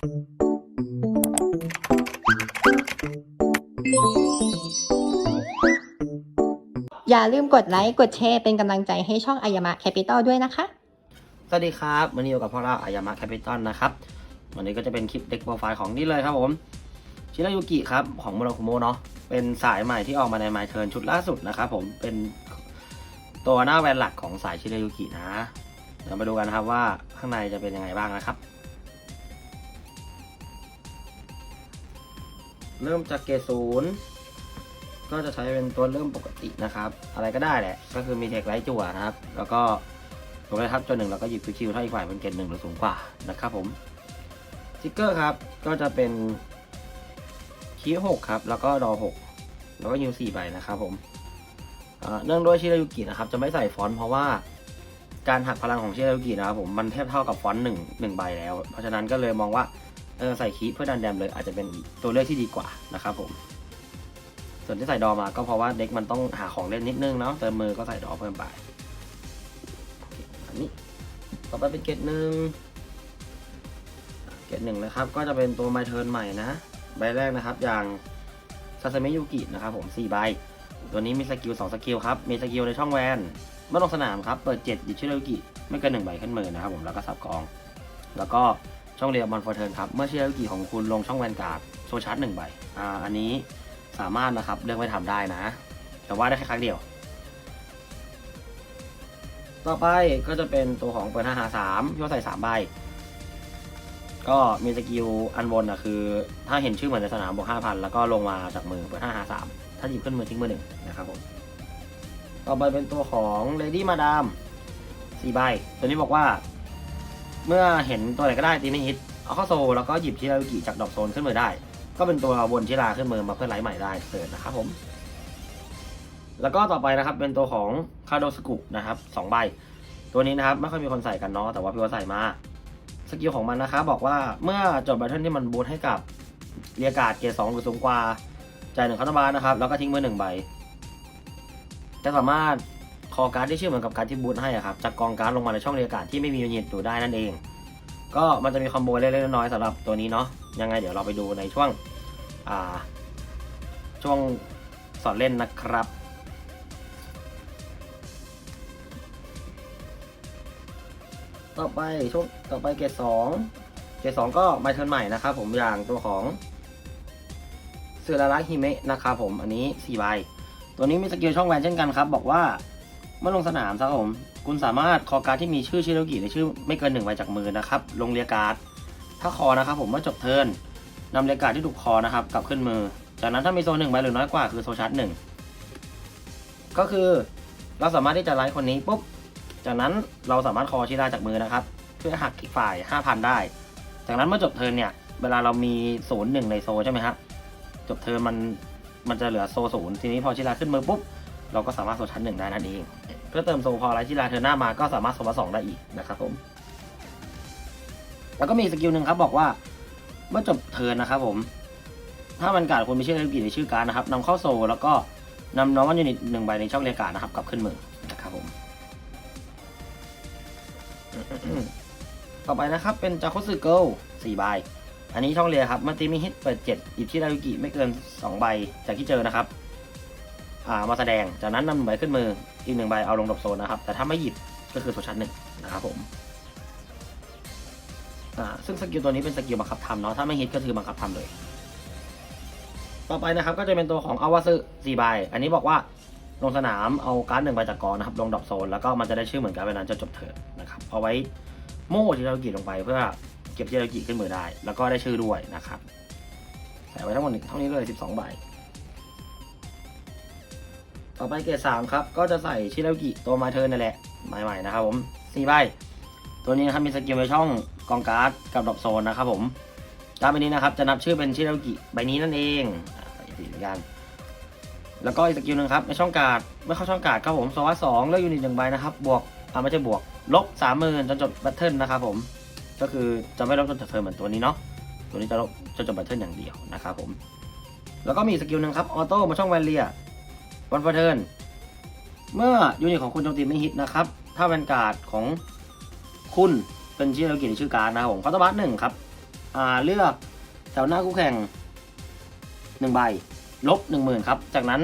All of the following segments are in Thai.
อย่าลืมกดไลค์ กดแชร์ เป็นกำลังใจให้ช่องอายามะแคปิตอลด้วยนะคะ สวัสดีครับวันนี้อยู่กับพวกเราอายามะแคปิตอลนะครับ วันนี้ก็จะเป็นคลิปเด็กโปรไฟล์ของนี่เลยครับผม ชิรายุกิครับ ของมุราคุโมะเนาะ เป็นสายใหม่ที่ออกมาในไมเทิร์นชุดล่าสุดนะครับผม เป็นตัวหน้าแวนหลักของสายชิรายุกินะ เดี๋ยวมาดูกันครับว่าข้างในจะเป็นยังไงบ้างนะครับ เริ่มจากเกรดศูนย์ก็จะใช้เป็นตัวเริ่มปกตินะครับ อะไรก็ได้แหละ ก็คือมีเทคไลท์จั่วนะครับ แล้วก็ลงไปทับจนหนึ่งแล้วก็หยิบสกิลถ้าอีกฝ่ายเป็นเกรดหนึ่งหรือสูงกว่านะครับผมสติกเกอร์ครับ ก็จะเป็นคีย์หกครับ แล้วก็ดอหกแล้วก็ยูสี่ใบนะครับผมเอ่อเนื่องด้วยชิรายุกินะครับ จะไม่ใส่ฟอนต์เพราะว่าการหักพลังของชิรายุกินะครับผมมันเทียบเท่ากับฟอนต์หนึ่งหนึ่งใบแล้ว เพราะฉะนั้นก็เลยมองว่า เออใส่คีเพื่อดันแดมเลยอาจจะเป็นตัวเลือกที่ดีกว่านะครับผม ส่วนที่ใส่ดอมาก็เพราะว่าเด็กมันต้องหาของเล่นนิดนึงเนาะเติมมือก็ใส่ดอเพิ่มไปอันนี้ต่อไปเป็นเกตหนึ่งเกตหนึ่งนะครับ ก็จะเป็นตัวไมเทิร์นใหม่นะ ใบแรกนะครับ อย่างซาซามิยุกินะครับผม4ใบ ตัวนี้มีสกิล2สกิลครับ มีสกิลในช่องแวนเมื่อลงสนามครับ เปิด7หยิชิรยุกิ ไม่เกิน1ใบขึ้นมือนะครับผม แล้วก็สับกอง แล้วก็ ช่องเรียบอลฟอร์เทิร์นครับ เมื่อเชิรายุกิของคุณลงช่องแวนการ์ดโซชาร์จหนึ่งใบ อ่า อันนี้สามารถนะครับ เลือกไม่ทำได้นะ แต่ว่าได้แค่ครั้งเดียว ต่อไปก็จะเป็นตัวของเปิด5หา3ที่ว่าใส่3ใบ ก็มีสกิลอันบนอะคือ ถ้าเห็นชื่อเหมือนในสนามบวก5,000แล้วก็ลงมาจากมือเปิด5หา3ถ้าหยิบขึ้นมือทิ้งมือหนึ่งนะครับผม ต่อไปเป็นตัวของ Lady Madam 4ใบ ตัวนี้บอกว่า เมื่อเห็นตัวไหนก็ได้ตีไม่ฮิตเอาเข้าโซลแล้วก็หยิบชิรายุกิจากดอกโซนขึ้นมือได้ ก็เป็นตัววนชิราขึ้นมือมาเพื่อไลท์ใหม่ได้เสิร์ชนะครับผม แล้วก็ต่อไปนะครับเป็นตัวของคาโดสกุนะครับสองใบ ตัวนี้นะครับไม่ค่อยมีคนใส่กันเนาะแต่ว่าพี่ว่าใส่มาสกิลของมันนะครับบอกว่าเมื่อจบแบทเทิลที่มันบูทให้กับเรียกาดเกียร์สองหรือสูงกว่าจ่ายหนึ่งคาร์บานนะครับแล้วก็ทิ้งมือหนึ่งใบจะสามารถ คอการ์ดที่ชื่อเหมือนกับการดที่บูทให้อะครับจากกองการ์ดลงมาในช่องเรียกาดที่ไม่มียูนิตอยู่ได้นั่นเอง ก็มันจะมีคอมโบเล็กๆน้อยๆสำหรับตัวนี้เนาะยังไงเดี๋ยวเราไปดูในช่วงอ่าช่วงสอนเล่นนะครับต่อไปช่วงต่อไปเกรดสองเกรดสองก็ไมเทิร์นใหม่นะครับผมอย่างตัวของเสือราระฮิเมะนะครับผมอันนี้4ใบตัวนี้มีสกิลช่องแวนเช่นกันครับ บอกว่า เมื่อลงสนามครับผม คุณสามารถคอการ์ดที่มีชื่อชิโรกิในชื่อไม่เกินหนึ่งใบจากมือนะครับ ลงเรียการ์ด ถ้าคอนะครับผมเมื่อจบเทิร์นนำเรียการ์ดที่ถูกคอนะครับกลับขึ้นมือ จากนั้นถ้ามีโซนหนึ่งใบหรือน้อยกว่าคือโซชาร์จหนึ่งก็คือเราสามารถที่จะไลฟ์คนนี้ปุ๊บ จากนั้นเราสามารถคอชิราจากมือนะครับ เพื่อหักอีกฝ่าย 5,000 ได้ จากนั้นเมื่อจบเทิร์นเนี่ย เวลาเรามีศูนย์หนึ่งในโซใช่ไหมครับ จบเทิร์นมันมันจะเหลือโซศูนย์ทีนี้พอชิราขึ้นมือปุ๊บ เราก็สามารถโซชั้นหนึ่งได้นั่นเอง เพื่อเติมโซพอไลท์ชิราเทิร์นหน้ามาก็สามารถโซมาสองได้อีกนะครับผม แล้วก็มีสกิลหนึ่งครับบอกว่าเมื่อจบเทิร์นนะครับผม ถ้ามันการดคุณมีชื่อเรียกในชื่อการนะครับนำเข้าโซแล้วก็นำน้องวันยูนิตหนึ่งใบในช่องเรียกการดนะครับกลับขึ้นมือนะครับผมต่อไปนะครับเป็นจาคุสึเกิลสี่ใบ อันนี้ช่องเรียครับเมื่อตีมีฮิตเปิดเจ็ดหยิบที่รายุกิไม่เกินสองใบจากที่เจอนะครับ มาแสดง จากนั้นนำใบขึ้นมืออีกหนึ่งใบเอาลงดรอปโซนนะครับ แต่ถ้าไม่หยิบก็คือโซชั้นหนึ่งนะครับผมซึ่งสกิลตัวนี้เป็นสกิลบังคับทำเนาะถ้าไม่ฮิตก็คือบังคับทำเลย ต่อไปนะครับก็จะเป็นตัวของอาวาซึสี่ใบ อันนี้บอกว่าลงสนามเอาการ์ดหนึ่งใบจากกองนะครับลงดอปโซนแล้วก็มันจะได้ชื่อเหมือนกันเวลานั้นจะจบเทิร์นะครับเอาไว้โม่ที่เรากิลงไปเพื่อเก็บที่เรากิขึ้นมือได้ แล้วก็ได้ชื่อด้วยนะครับใส่ไว้ทั้งหมดเท่านี้เลย 12 ใบ ต่อไปเกรดสามครับ ก็จะใส่ชิรากิตัวมาเทิร์นนั่นแหละ ใหม่ๆนะครับผมสี่ใบ ตัวนี้นะครับมีสกิลในช่องกองการ์ดกับดรอปโซนนะครับผมการ์ดใบนี้นะครับจะนับชื่อเป็นชิรากิใบนี้นั่นเองอ่าใส่สีเหมือนกัน แล้วก็อีกสกิลหนึ่งครับในช่องการ์ดเมื่อเข้าช่องการ์ดครับผมโซวัสสองเลือกยูนิตหนึ่งใบนะครับ บวกอ่าไม่ใช่บวก ลบสามหมื่นจนจบแบทเทิลนะครับผม ก็คือจะไม่ลบจนจบเทิร์นเหมือนตัวนี้เนาะ ตัวนี้จะลบจนจบแบทเทิลอย่างเดียวนะครับผม แล้วก็มีสกิลหนึ่งครับ ออโต้มาช่องแวนเลีย วันฟอร์เทิน เมื่อยูนิตของคุณโจมตีไม่ฮิตนะครับ ถ้าแวนการ์ดของคุณเป็นชื่อเราเขียนชื่อการดนะครับผมคอร์ตบัสหนึ่งครับ อ่าเลือกแถวหน้าคู่แข่งหนึ่งใบ ลบหนึ่งหมื่นครับ จากนั้น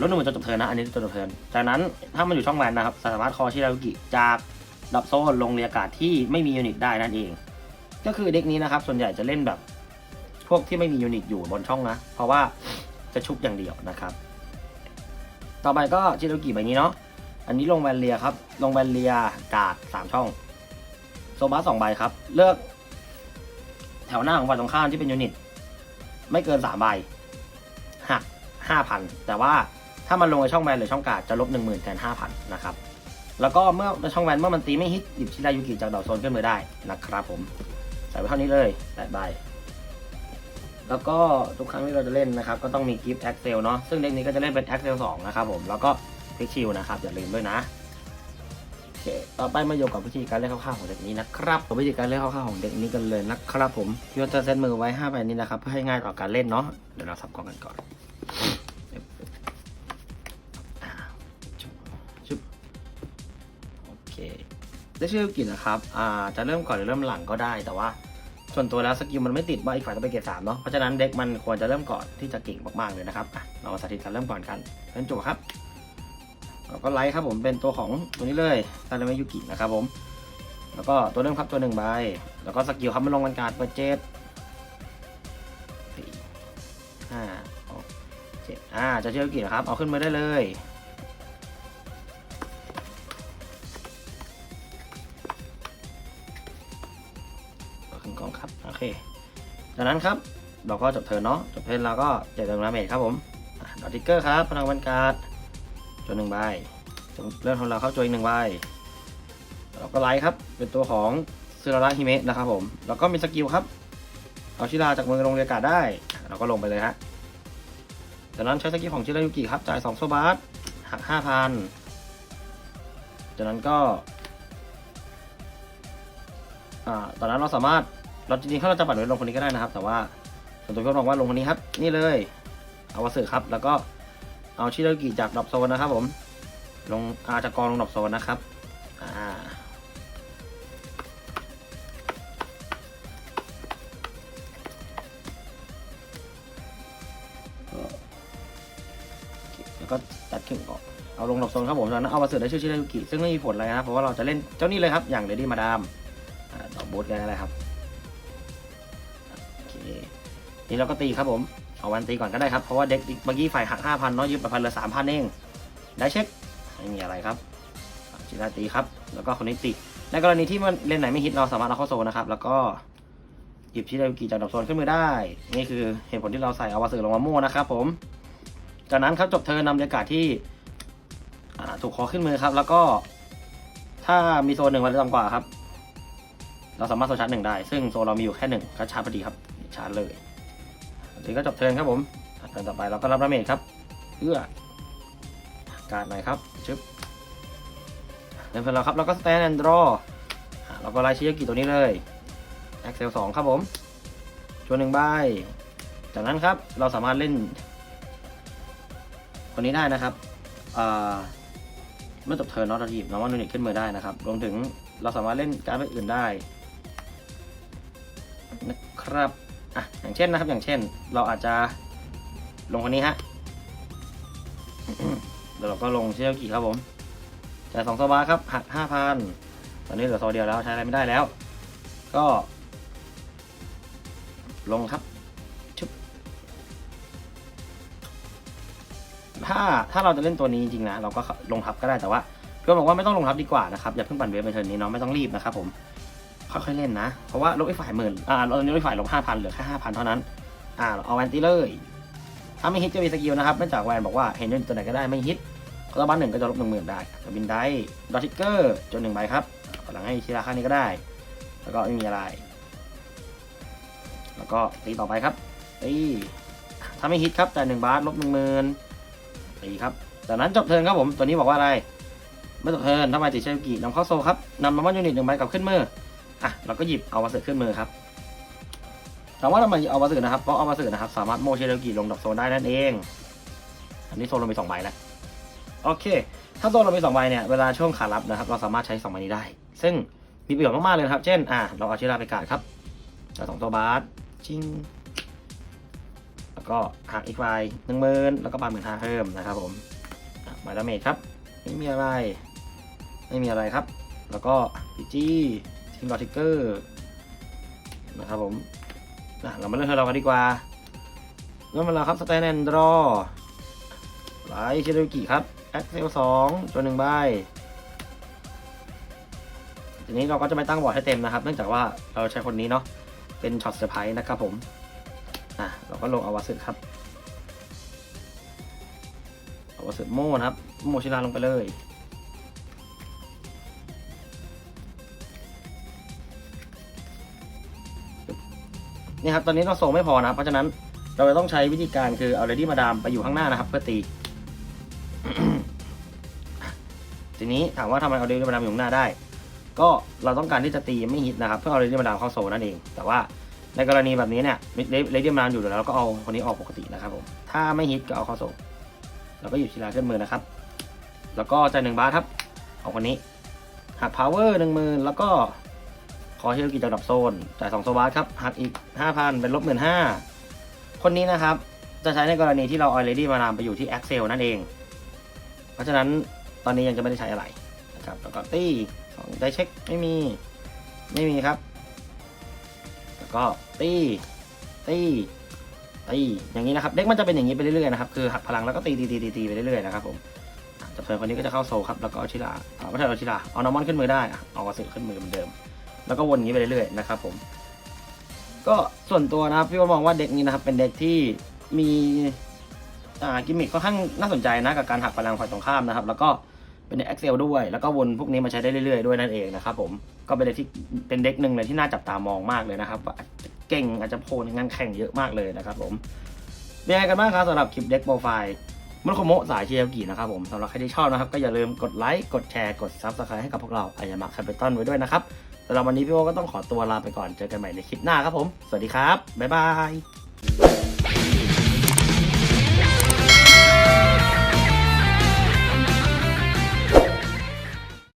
ลบหนึ่งหมื่นจนจบเทินนะ อันนี้จนจบเทินจากนั้นถ้ามันอยู่ช่องแวนนะครับ สามารถคอชิรายุกิจากดับโซนลงเรียกาศที่ไม่มียูนิตได้นั่นเอง ก็คือเด็กนี้นะครับ ส่วนใหญ่จะเล่นแบบ พวกที่ไม่มียูนิตอยู่บนช่องนะ เพราะว่าจะชุบอย่างเดียวนะครับ ต่อไปก็ชิรายุกิใบนี้เนาะ อันนี้ลงแวนเลียครับ ลงแวนเลียกาดสามช่อง โซบัสสองใบครับ เลือก แถวหน้าของฝ่ายตรงข้ามที่เป็นยูนิต ไม่เกินสามใบ หักห้าพัน แต่ว่าถ้ามันลงในช่องแวนหรือช่องกาดจะลบหนึ่งหมื่นแทนห้าพันนะครับ แล้วก็เมื่อในช่องแวนเมื่อมันตีไม่ฮิตหยิบชิรายุกิจากดอกโซนขึ้นมือได้นะครับผม ใส่ไว้เท่านี้เลยแปดใบ แล้วก็ทุกครั้งที่เราจะเล่นนะครับ ก็ต้องมีกิฟต์แอคเซลเนาะซึ่งเด็กนี้ก็จะเล่นเป็นแอคเซลสองนะครับผมแล้วก็พิกชิลนะครับอย่าลืมด้วยนะโอเคต่อไปมาอยู่กับวิธีการเล่นคร่าวๆของเด็กนี้นะครับวิธีการเล่นคร่าวๆของเด็กนี้กันเลยนะครับผมพี่ว่าจะเซตมือไว้5ใบนี้นะครับเพื่อให้ง่ายต่อการเล่นเนาะเดี๋ยวเราสับกองกันก่อนชุบโอเคได้ชื่อกินนะครับ อ่า จะเริ่มก่อนหรือเริ่มหลังก็ได้ แต่ว่า ส่วนตัวแล้วสกิลมันไม่ติดว่าอีกฝ่ายต้องไปเกรดสามเนาะเพราะฉะนั้นเด็กมันควรจะเริ่มก่อนที่จะเก่งมากๆเลยนะครับอะเรามาสาธิตการเริ่มก่อนกันเป็นจุครับแล้วก็ไลท์ครับผมเป็นตัวของตัวนี้เลยตาเลเมยุกินะครับผม แล้วก็ตัวเริ่มครับตัวหนึ่งใบแล้วก็สกิลครับมันลงบรรการเปิดเจ็ดสี่ห้าหกเจ็ดอ่าจะเชื่อยุกินะครับเอาขึ้นมาได้เลย เค จากนั้นครับเราก็จบเทิร์นเนาะจบเทิร์นเราก็เจ็ดเติมดาเมจครับผมดอททิกเกอร์ครับพลังบรรการจนหนึ่งใบเลื่อนของเราเข้าจอยอีกหนึ่งใบเราก็ไลท์ครับ เป็นตัวของซึราระฮิเมะนะครับผมแล้วก็มีสกิลครับ เอาชิราจากมือลงเรียกาศได้ เราก็ลงไปเลยฮะจากนั้นใช้สกิลของชิรายุกิครับจ่าย2โซบาสหัก5,000จากนั้นก็อ่าตอนนั้นเราสามารถ เราจริงๆถ้าเราจะปัดไว้ลงคนนี้ก็ได้นะครับ แต่ว่าส่วนตัวก็บอกว่าลงคนนี้ครับ นี่เลยเอาวาสึครับ แล้วก็เอาชิรายุกิจากดรอปโซนนะครับผม ลงอาจากกองลงดอกโซนนะครับอ่าแล้วก็ตัดขึ้นก่อนเอาลงดอกโซนครับผมจากนั้นเอามาเสือได้ชื่อชิรายุกิซึ่งไม่มีผลอะไรนะครับเพราะว่าเราจะเล่นเจ้านี่เลยครับ อย่างเดดี้มาดามอ่าดอกบูทกันอะไรครับ นี่เราก็ตีครับผม เอาวันตีก่อนก็ได้ครับ เพราะว่าเด็กเมื่อกี้ฝ่ายหักห้าพันเนาะยืมไปพันเหลือสามพันเอง ได้เช็ค ไม่มีอะไรครับชิราตีครับ แล้วก็คนนี้ตีในกรณีที่มันเล่นไหนไม่ฮิตเราสามารถเอาเข้าโซนนะครับ แล้วก็หยิบชิรากิจากดอกโซนขึ้นมือได้ นี่คือเหตุผลที่เราใส่อวาสือลงมาโม่นะครับ ผม จากนั้นครับจบเทิร์นำบรรยากาศที่ถูกขอขึ้นมือครับ แล้วก็ถ้ามีโซนหนึ่งวันต่ำกว่าครับ เราสามารถโซนชาร์จหนึ่งได้ ซึ่งโซนเรามีอยู่แค่หนึ่งก็ชาร์จพอดีครับชาร์จเลย ทีนี้ก็จบเทิร์นครับผมเทิร์นต่อไปเราก็รับดาเมจครับเอื้อการหน่อยครับชึบเดินไปแล้วครับแล้วก็สแตนแอนด์รอเราก็ไล่ชิยากิตัวนี้เลย Excel 2ครับผมชวนหนึ่งใบจากนั้นครับเราสามารถเล่นคนนี้ได้นะครับเมื่อจบเทิร์นนอตทีมน้องว่านูนิตขึ้นมือได้นะครับรวมถึงเราสามารถเล่นการ์ดใบอื่นได้นะครับ อะอย่างเช่นนะครับอย่างเช่น เราอาจจะลงคนนี้ฮะเดี๋ยวเราก็ลงเชี่ยวกี่ครับผมจ่ายสองโซบาครับหักห้าพันตอนนี้เหลือโซเดียวแล้วใช้อะไรไม่ได้แล้ว ก็ ลงครับชุบถ้าถ้าเราจะเล่นตัวนี้จริงๆนะเราก็ลงทับก็ได้แต่ว่าเพื่อนบอกว่าไม่ต้องลงทับดีกว่านะครับอย่าเพิ่งปั่นเวฟไปเทิร์นนี้เนาะไม่ต้องรีบนะครับผม ค่อยๆเล่นนะ เพราะว่าลบไอ้ฝ่ายหมื่นอ่าเราตอนนี้ลบไอ้ฝ่ายลบห้าพันเหลือแค่ห้าพันเท่านั้น อ่าเอาแวนตี้เลย ถ้าไม่ฮิตจะมีสกิลนะครับเนื่องจากแวนบอกว่าเห็นยนต์ตัวไหนก็ได้ไม่ฮิตก็ต้องบ้านหนึ่งก็จะลบหนึ่งหมื่นได้กับบินได้ดอทิกเกอร์จนหนึ่งใบครับกำลังให้ชิราค่านี้ก็ได้ แล้วก็ไม่มีอะไร แล้วก็ตีต่อไปครับตีถ้าไม่ฮิตครับแต่หนึ่งบาทลบหนึ่งหมื่นตีครับจากนั้นจบเทิร์นครับผมตัวนี้บอกว่าอะไรไม่จบเทิร์นถ้ามติดเชลกินำเข้าโซครับนำมาบ้านยูนิตหนึ่งใบกลับขึ้นมือ อะเราก็หยิบเอาวาสึขึ้นมือครับแต่ว่าทำไมเอาวาสึนะครับเพราะเอาวาสึนะครับ สามารถโมเชลกิลงดอกโซนได้นั่นเอง อันนี้โซนเรามีสองใบแล้วโอเค ถ้าโซนเรามีสองใบเนี่ยเวลาช่วงขารับนะครับ เราสามารถใช้สองใบนี้ได้ ซึ่งมีประโยชน์มากๆเลยนะครับ เช่นอ่าเราเอาชิราไปกาดครับจ่าสองตัวบาสชิงแล้วก็หักอีกไฟหนึ่งหมื่นแล้วก็บาทหมื่นห้าเพิ่มนะครับผมอะหมายดาเมจครับไม่มีอะไร ไม่มีอะไรครับ แล้วก็พีจี ทีมดอทิกเกอร์นะครับผมอะเรามาเริ่มเทอเรากันดีกว่าเริ่มมาแล้วครับสแตนแอนด์รอไลท์เชโดกิครับแอคเซลสองตัวหนึ่งใบทีนี้เราก็จะไม่ตั้งบอร์ดให้เต็มนะครับ เนื่องจากว่าเราใช้คนนี้เนาะเป็นช็อตเซอร์ไพรส์นะครับผมอะเราก็ลงอวาสึครับอวาสึโม่นะครับโมชิลาลงไปเลย นี่ครับตอนนี้เราส่งไม่พอนะครับเพราะฉะนั้นเราจะต้องใช้วิธีการคือเอาเรดี้มาดามไปอยู่ข้างหน้านะครับ เพื่อตี ทีนี้ถามว่าทำไมเอาเรดี้มาดามอยู่ข้างหน้าได้ ก็เราต้องการที่จะตีไม่ฮิตนะครับ เพื่อเอาเรดี้มาดามเข้าโซนนั่นเอง แต่ว่าในกรณีแบบนี้เนี่ยเรดี้มาดามอยู่แล้วเราก็เอาคนนี้ออกปกตินะครับผมถ้าไม่ฮิตก็เอาเข้าโซนเราก็หยิบชิลาขึ้นมือนะครับ แล้วก็จ่ายหนึ่งบาทครับ เอาคนนี้หักพาวเวอร์หนึ่งมื่นแล้วก็ ขอเฮลกิจากดับโซน จ่ายสองโซบาทครับหักอีกห้าพันเป็นลบหมื่นห้าคนนี้นะครับ จะใช้ในกรณีที่เราเอาเรดี้มานามไปอยู่ที่ Excel นั่นเอง เพราะฉะนั้นตอนนี้ยังจะไม่ได้ใช้อะไรนะครับแล้วก็ตี้สองได้เช็คไม่มีไม่มีครับ แล้วก็ตี้ตี้ตี้อย่างนี้นะครับ เด็กมันจะเป็นอย่างนี้ไปเรื่อยๆนะครับ คือหักพลังแล้วก็ตีตีตีตีตไปเรื่อยๆนะครับผมอะเพลินคนนี้ก็จะเข้าโซลครับ แล้วก็อชิลาไม่ใช่อชิลาเอานอมอนขึ้นมือได้อะเอาวาสึขึ้นมือเหมือนเดิม แล้วก็วนอย่างนี้ไปเรื่อยๆนะครับผม ก็ส่วนตัวนะครับพี่ว่ามองว่าเด็กนี้นะครับ เป็นเด็กที่มีอ่ากิมมิคค่อนข้างน่าสนใจนะกับการหักพลังฝ่ายตรงข้ามนะครับ แล้วก็เป็นเด็ก Excel ด้วย แล้วก็วนพวกนี้มาใช้ได้เรื่อยๆด้วยนั่นเองนะครับผมก็เป็นเด็กที่เป็นเด็กหนึ่งเลยที่น่าจับตามองมากเลยนะครับเก่งอาจจะโผล่ในงานแข่งเยอะมากเลยนะครับผมเป็นยังไงกันบ้างครับสำหรับคลิปเด็กโปรไฟล์มุนโคโมะสายเชียร์กีนะครับผมสำหรับใครที่ชอบนะครับ ก็อย่าลืมกดไลค์ กดแชร์ กดซับสไครต์ให้กับพวกเราอายามะแคปิตอลไว้ด้วยนะครับ สำหรับวันนี้พี่โอก็ต้องขอตัวลาไปก่อนเจอกันใหม่ในคลิปหน้าครับผม สวัสดีครับ บ๊ายบาย